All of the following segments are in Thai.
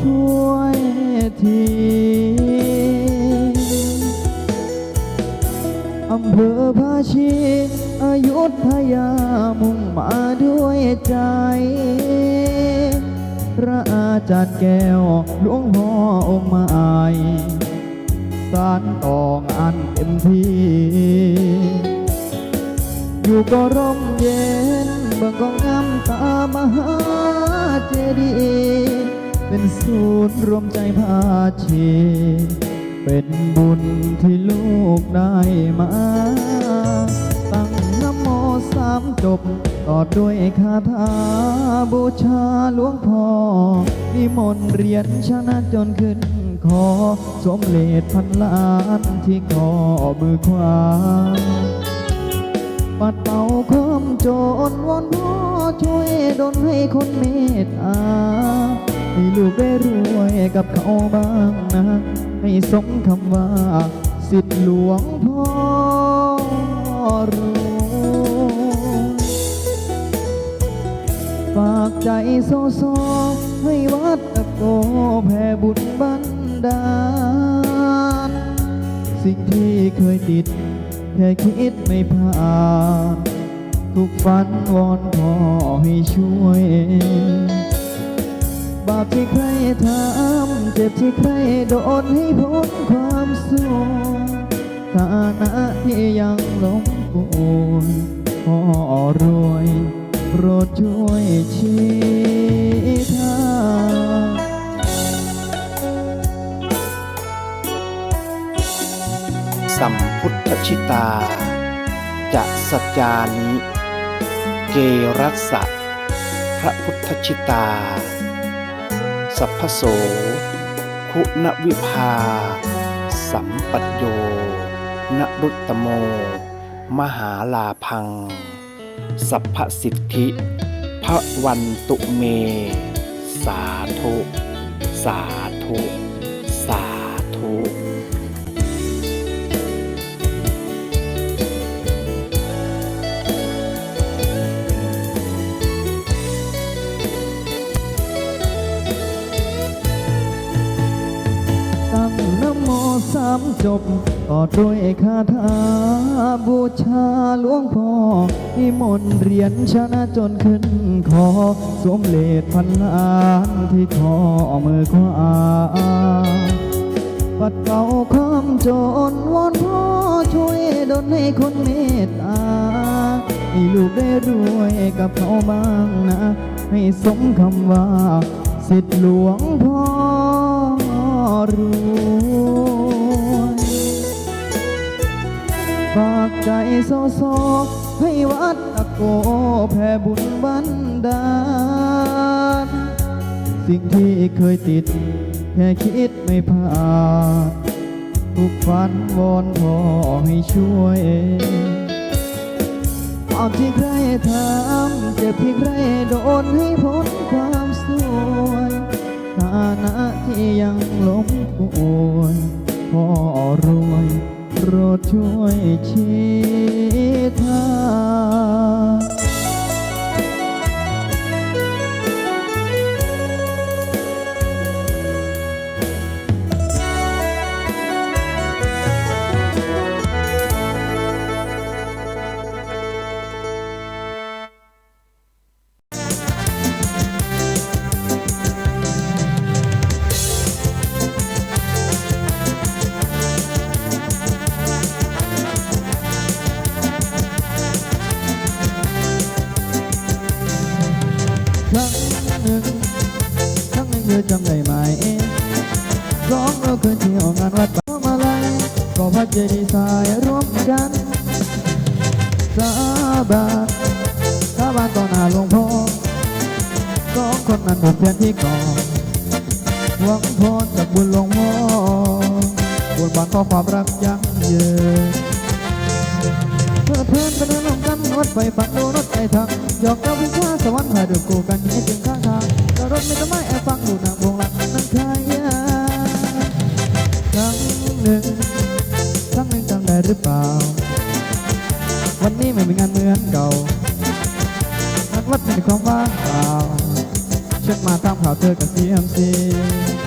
ช่วยทีอำเภอภาชีอายุทยามุ่งมาด้วยใจ พระอาจารย์แก้วหลวงพ่อองค์ใหม่สารตองอันเต็มที่ อยู่ก็ร่มเย็นเบิ่งก็งามตามหาเจดีย์ เป็นศูนย์รวมใจพาชีเป็นบุญที่ลูกได้มา ตั้งนโมสามจบต่อด้วยคาถาบูชาหลวงพ่อนิมนต์เรียนชนะจนขึ้นคอสมเลดพันล้านที่คอมือขวา ปัดเป่าความโจรวอนพ่อช่วยดลให้คนเมตตา ให้ลูกได้รวยกับเขาบ้างนะให้สมคำว่า สิทธิหลวงพ่อรวยฝากใจโซโซให้วัดตะโกแผ่บุญบันดาล สิ่งที่เคยติด แค่คิดไม่ผ่านทุกฝันวอนพ่อให้ช่วย บาปที่ใครทำเจ็บที่ใครโดนให้พ้นความสุขฐานะที่ยังหลงป่วยพ่อรวยโปรดช่วยชี้ทางสัมพุทธชิตา จะสัจจานิ เกรัสสะพระพุทธชิตา สัพพโส คุณวิภา สัมปัโยนรุตตโม มหาลาพัง สัพพสิทธิพระวันตุเม สาธุ สาธุ สาธุามจบต่อด้วยคาถาบูชาหลวงพ่อนิมนต์เรียนชนะจนขึ้นคอสวมเลดพันล้านที่คอมือขวาปัดเป่าความจรวอนพ่อช่วยดลให้คนเมตตาให้ลูกได้รวยกับเขาบ้างนะ ให้สมคำว่า สิทธิหลวงพ่อรู้ากใจโซโซให้วัดตะโกแผ่บุญบันดาล สิ่งที่เคยติด แค่คิดไม่ผ่านทุกฝันวอนพ่อให้ช่วยความที่ใครทำเจ็บที่ใครโดนให้พ้นความสวยฐานะที่ยังล้มป่วยพ่อรวย โปรดช่วยชี้ทาง ครั้งหนึ่งครั้งหนึ่งเธอจำได้ไหมร้องเราเคยที่ยวงานวัดป่ามาลัยก็พัดเจดีย์ทายร่วมกันสาบานสาบานต่อหน้าหลวงพ่อสองคนนั้นผมเพียนที่ก่อนหวังพรจากบุญหลวงพ่อบุญบานขอความรักยั่งยืนเพื่อเพื่อนเป็นเรื่ง รถไฟฝันดูรถไฟทางหยอกเจ้าวิชาสวรรค์พาดูกูกันให้ถึงข้างทางแต่รถไม่ต้องไม่แอบฟังดูนางวงหลังนั้นใครครั้งหนึ่งครั้งหนึ่งจำได้หรือเปล่า วันนี้ไม่มีงานเหมือนเก่างานวัดไม่มีความว่างเปล่าฉันมาตามข่าวเธอกับ CMC เพลง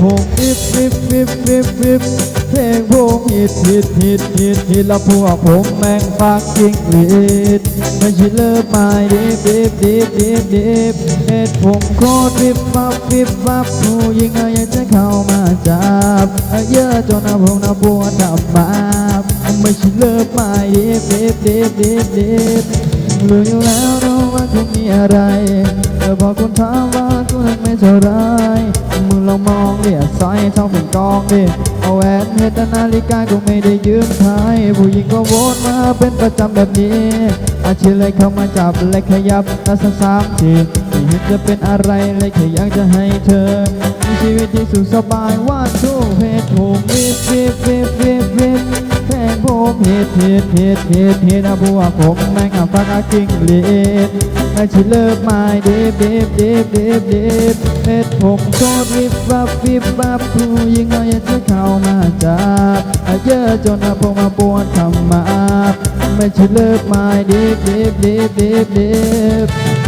พงอิบอิบอิบอิบอิบเพลงพงฮิตฮิตฮิตฮิตฮิตแล้วพวกผมแม่งฟังจิงลีดไม่ใช่เลิฟมาดิบดิบดิบดิบดิบเพลงผมโคตรวิบวับวิบวับผู้หญิงอยากจะเข้ามาจับเยอะจนหน้าพงน้าปวดทำบาปไม่ใช่เลิฟมาดิบดิบดิบดิบดิบรู้อยู่แล้วนะว่าคุณมีอะไรแต่พอคุณถามว่าคุณนั้นไม่เท่าไร ลองมองเรียสอยทองเป็นกองดิเอาแหวนเพชรแต่นาฬิกาก็ไม่ได้ยืมใช้ผู้หญิงก็วนมาเป็นประจำแบบนี้ อาชีพเลยเข้ามาจับเลยขยับแล้วสักสามทีไม่เห็นจะเป็นอะไรเลยแค่อยากจะให้เธอมีชีวิตที่สุขสบายว่าทุกเพศถูกวิบวิบวิบวิบวิบแทงผมเหตุเหตุเหตุเหตุเหตุนะพวกผมแม่งอะฟังอากิ้งเลด อาชีเลิฟมาเดบเดบเดบเดบเดบเพชรผมโคตรวิบวับวิบวับผู้หญิงน้อยจะเข้ามาจับอาเยอะจนอาผมมาปวดทำมาไม่ใช่เลิฟมาเดบเดบเดบเดบเดบ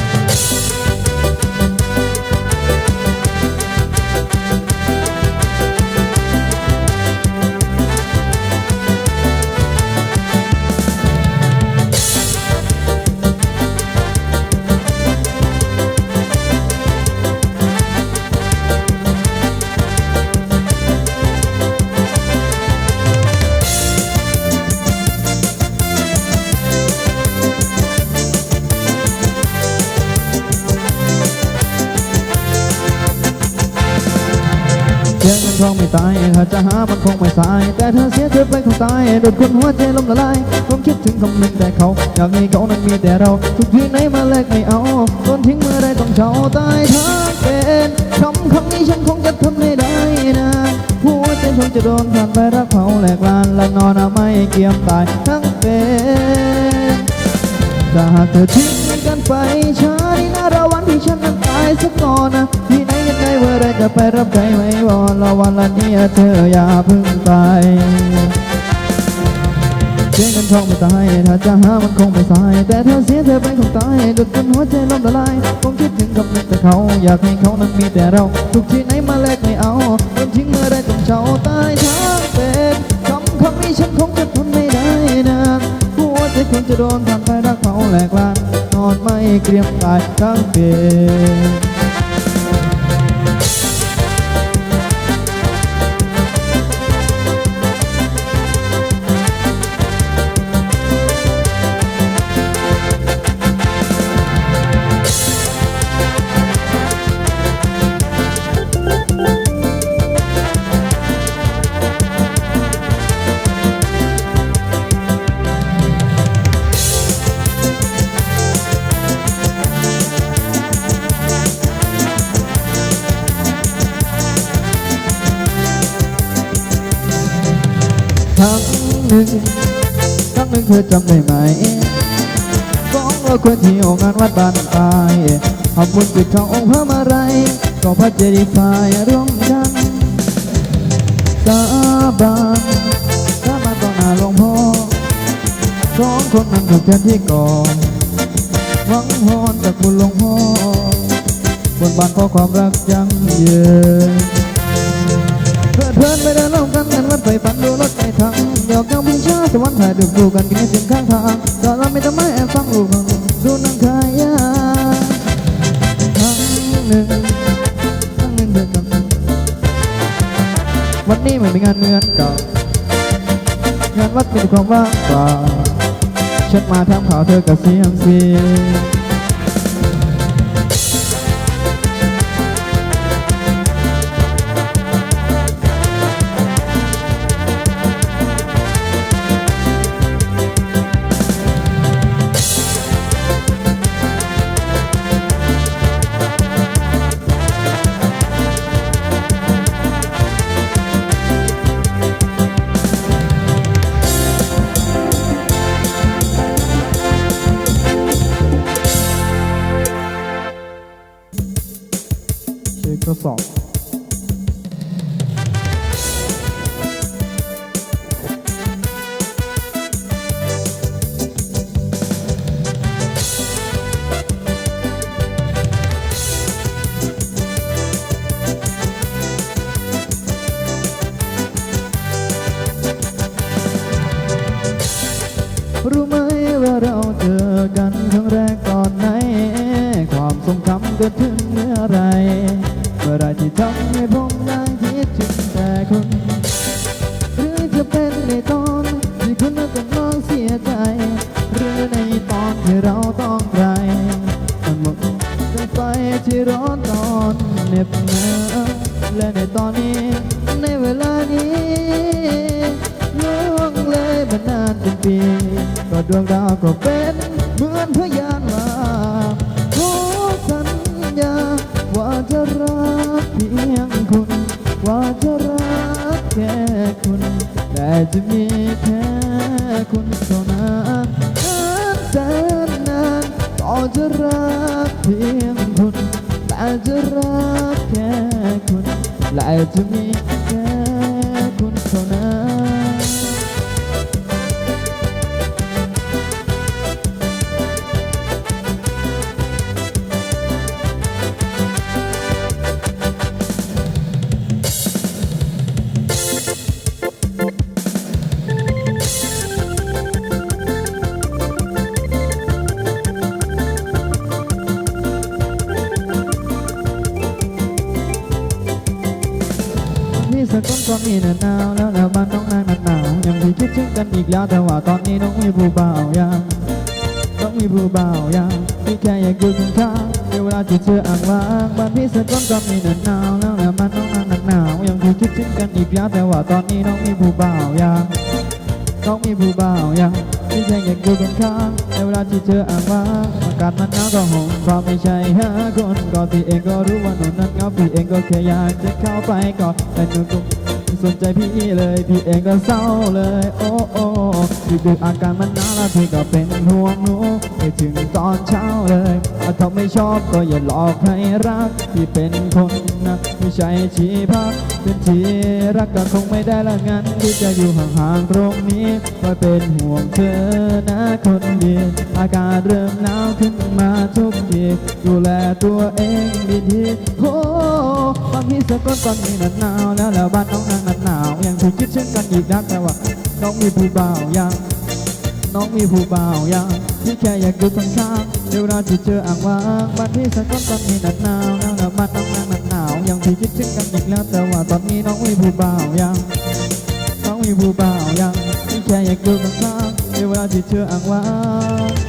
เสียเงินทองไม่ตายถ้าจะหามันคงไม่สาย แต่เธอเสียเธอไปคงตายโดนคนหัวใจล้มละลายผมคิดถึงคำหนึ่งแต่เขา อยากให้เขานั้นมีแต่เราทุกทีไหนมาแลกไม่เอาโดนทิ้งเมื่อไรต้องเฉาตายทั้งเป็นคำคำนี้ฉันคงจะทำไม่ได้นะหัวใจคงจะโดนผ่านไปรักเขาแหลกลานและนอนไม่เกี่ยมตายทั้งเป็นถ้าหากเธอทิ้งกันไปช้านี่นะระวันที่ฉันนั้นตายสักก่อนนะที่ไหน ไงเมื่อไรจะไปรับใจไม่วอนละวันละนี้เธออย่าพึ่งตายเสียเงินทองไม่ตายถ้าจะหามันคงไม่สาย แต่ถ้าเสียเธอไปคงตายดุดจนหัวใจล้มละลายคงคิดถึงคำนึงแต่เขาอยากให้เขานั้นมีแต่เรา ทุกที่ไหนมาแลกไม่เอาโดนทิ้งเมื่อไรต้องเฉาตายทั้งเป็นคำคำนี้ฉันคงจะทนไม่ได้นานหัวใจคงจะโดนทำไปรักเขาแหลกลานนอนไม่เกรียมตายทั้งเป็น ครั้งหนึ่งครั้งหนึ่งเธอจำได้ไหมสองเราควรที่ยวงานวัดบ้านตายขอบบุญปิดทององค์พระมาลัยก็พระเจดีย์ฝ่ายร่วมกันสาบานสาบานต่อหน้าหลวงพ่อสองคนนั้นถูกแทนที่ก่อนหวังพรจากบุญหลวงพ่อบนบานขอความรักยั่งยืน ดินไปเดินเล่ากันกันวัดไปฝันดูรถไปทางเดอกยางพิงชาสวรรค์ถ่ายดูดูกันกินให้ถึงข้างทางตอนเราไม่ต้องไม่แอบฟังลูกดูนังขายาครั้งหนึ่งครั้งหนึ่งเดินกับวันนี้ไม่มีงานเหมือนเก่างานวัดเป็นความว่างเปล่าฉันมาทำข่าวเธอกับเสียงเสียง เดาก็เป็นเหมือนพยานว่าขอสัญญา ว่าจะรักเพียงคุณ ว่าจะรักแค่คุณ แต่จะมีแค่คุณเท่านั้นนานแสนนานก็จะรักเพียงคุณ แต่จะรักแค่คุณและจะมีแค่ กันอีกแล้วแต่ว่าตอนนี้น้องมีผู้บ่าวยังน้องมีผู้บ่าวยังที่แค่อยากอยู่ข้างๆในเวลาที่เธออ่างว่างบ้านพี่สักคนก็มีหน้าหนาวแล้วแล้วบ้านน้องนางหนาหนาวยังมีคิดถึงกันอีกแล้วแต่ว่าตอนนี้น้องมีผู้บ่าวยังน้องมีผู้บ่าวยังที่แค่อยากอยู่ข้างๆในเวลาที่เธออ่างว่างอากาศมันหนาวก็ห่มความไม่ใช่หาคนก็พี่เองก็รู้ว่าหนูนั้นเหงาพี่เองก็แค่อยากจะเข้าไปกอดแต่หนูก็ สนใจพี่เลย พี่เองก็เศร้าเลย โอ้โอ้พี่ดูอาการมันหนาวแล้วพี่ก็เป็นห่วงหนูไปถึงตอนเช้าเลยถ้าไม่ชอบก็อย่าหลอกให้รัก พี่เป็นคนนะไม่ใช่ชีพัก เป็นที่รักก็คงไม่ได้ละงั้นที่จะอยู่ห่างๆตรงนี้คอยเป็นห่วงเธอนะคนดีอากาศเริ่มหนาวขึ้นมาทุกทีดูแลตัวเองดีๆโอ้บางทีสะกดตอนนี้หนหนาวแล้วแล้วบ้านน้องนางหนาวยังถูกคิดเช่นกันอีกนะแต่ว่า น้องมีผู้บ่าวยังน้องมีผู้บ่าวยังที่แค่อยากอยู่ข้างๆเวเราที่เจออ่างว่างบ้านที่สะกดตอนนี้หนหนาวแล้วแล้วบ้านน้องนางหนาวยังถูกคิดเช่นกันอีกแล้วแต่ว่าตอนนี้น้องมีผู้บ่าวยังน้องมีผู้บ่าวยังที่แค่อยากอยู่ข้างๆในเวลาที่เธออ้างว้าง